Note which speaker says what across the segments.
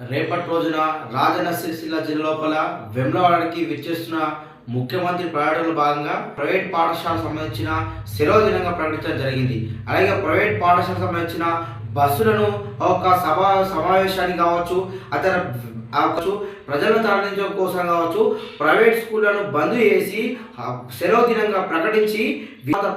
Speaker 1: రేపటి రోజున రాజన్న సిరిసిల్ల జిల్లా లోపల వెమ్లవాడకి విచ్చేస్తున్న ముఖ్యమంత్రి పర్యటనలో భాగంగా ప్రైవేట్ పాఠశాలకు సంబంధించిన సెలవు దినంగా ప్రకటించడం జరిగింది. అలాగే ప్రైవేట్ పాఠశాలకు సంబంధించిన బస్సులను ఒక సభ సమావేశానికి కావచ్చు అతను కావచ్చు ప్రజలను తరలించడం కోసం కావచ్చు ప్రైవేట్ స్కూళ్ళను బంద్ చేసి సెలవు దినంగా ప్రకటించి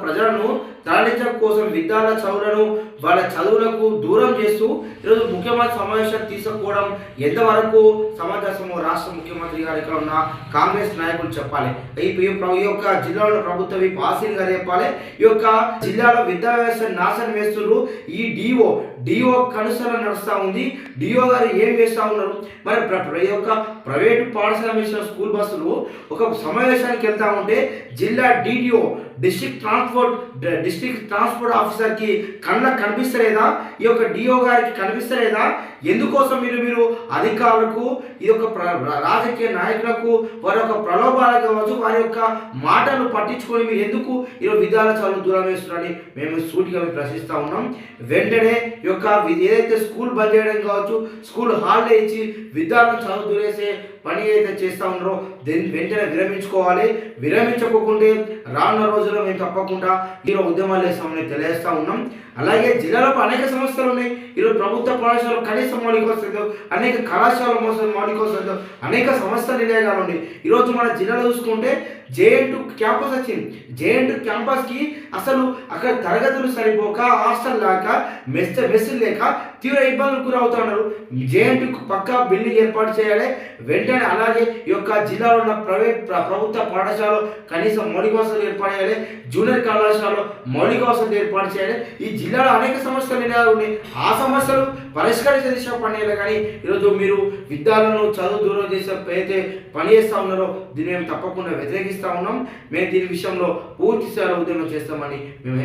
Speaker 1: ప్రజలను తరలించడం కోసం విద్యార్థుల చదువులను వాళ్ళ చదువులకు దూరం చేస్తూ ఈరోజు ముఖ్యమంత్రి సమావేశం తీసుకోవడం ఎంతవరకు సమంజసమో రాష్ట్ర ముఖ్యమంత్రి గారు ఇక్కడ ఉన్న కాంగ్రెస్ నాయకులు చెప్పాలి. రేపాలి ఈ ఈ యొక్క జిల్లాలో ప్రభుత్వం ఈ రేపాలి చెప్పాలి ఈ యొక్క జిల్లాలో విద్యా వ్యవస్థ నాశనం వేస్తున్నారు ఈ డిఓ డిఓ కనుసరణ నడుస్తూ ఉంది. డిఓ గారు ఏం చేస్తూ ఉన్నారు? మరి ప్ర- ఈ యొక్క ప్రైవేటు పాఠశాల వేసిన స్కూల్ బస్సులు ఒక సమావేశానికి వెళ్తా ఉంటే జిల్లా DDO district transport district transport ఆఫీసర్కి కళ్ళకు కనిపిస్తలేదా? ఈ యొక్క డిఓ గారికి కనిపిస్తలేదా? ఎందుకోసం మీరు మీరు అధికారులకు ఇది ఒక రాజకీయ నాయకులకు వారి యొక్క ప్రలోభాలకు కావచ్చు వారి యొక్క మాటలు పట్టించుకొని మీరు ఎందుకు ఈరోజు విద్యాలయ చదువు దూరం వేస్తున్నారని మేము సూటిగా మేము ప్రశ్నిస్తూ ఉన్నాం. వెంటనే యొక్క ఏదైతే స్కూల్ బంద్ చేయడం కావచ్చు స్కూల్ హాలిడే ఇచ్చి విద్యార్థులను చదువు దూరేసే పని ఏదైతే చేస్తూ ఉన్నారో దీన్ని వెంటనే విరమించుకోవాలి. విరమించకుంటే రానున్న రోజుల్లో మేము తప్పకుండా ఈరోజు ఉద్యమాలు వేస్తామని తెలియజేస్తూ ఉన్నాం. అలాగే జిల్లాలో అనేక సమస్యలు ఉన్నాయి. ఈరోజు ప్రభుత్వ పాఠశాలలో కనీస మౌలిక వసతులు అనేక కళాశాల మౌలిక వసతులు అనేక సమస్యలు నిలయాలు ఉన్నాయి. ఈరోజు మన జిల్లాలో చూసుకుంటే జేఎన్ క్యాంపస్ వచ్చింది. జేఎన్ క్యాంపస్కి అసలు అక్కడ తరగతులు సరిపోక హాస్టల్ లేక మెస్ మెస్సులు లేక తీవ్ర ఇబ్బందులు గురవుతున్నారు. జేఎన్ పక్క బిల్డింగ్ ఏర్పాటు చేయాలి. వెంటనే అలాగే ఈ యొక్క జిల్లాలో ఉన్న ప్రైవేట్ ప్రభుత్వ పాఠశాలలో కనీసం మౌలిక వసతులు ఏర్పాటు చేయాలి. జూనియర్ కళాశాలలో మౌలిక వసతులు ఏర్పాటు చేయాలి. ఈ జిల్లాలో అనేక సమస్యలు ఉన్నాయి. ఆ సమస్యలు పరిష్కరించే దిశ పనిచేయాలి. కానీ ఈరోజు మీరు విద్యార్థులను చదువు దూరం చేసే అయితే పని చేస్తూ ఉన్నారో దీన్ని మేము తప్పకుండా వ్యతిరేకిస్తాం. ప్రయత్నిస్తూ ఉన్నాం. మేము దీని విషయంలో పూర్తి స్థాయిలో ఉద్యమం చేస్తామని మేము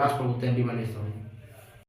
Speaker 1: రాష్ట్ర ప్రభుత్వాన్ని డిమాండ్ చేస్తామని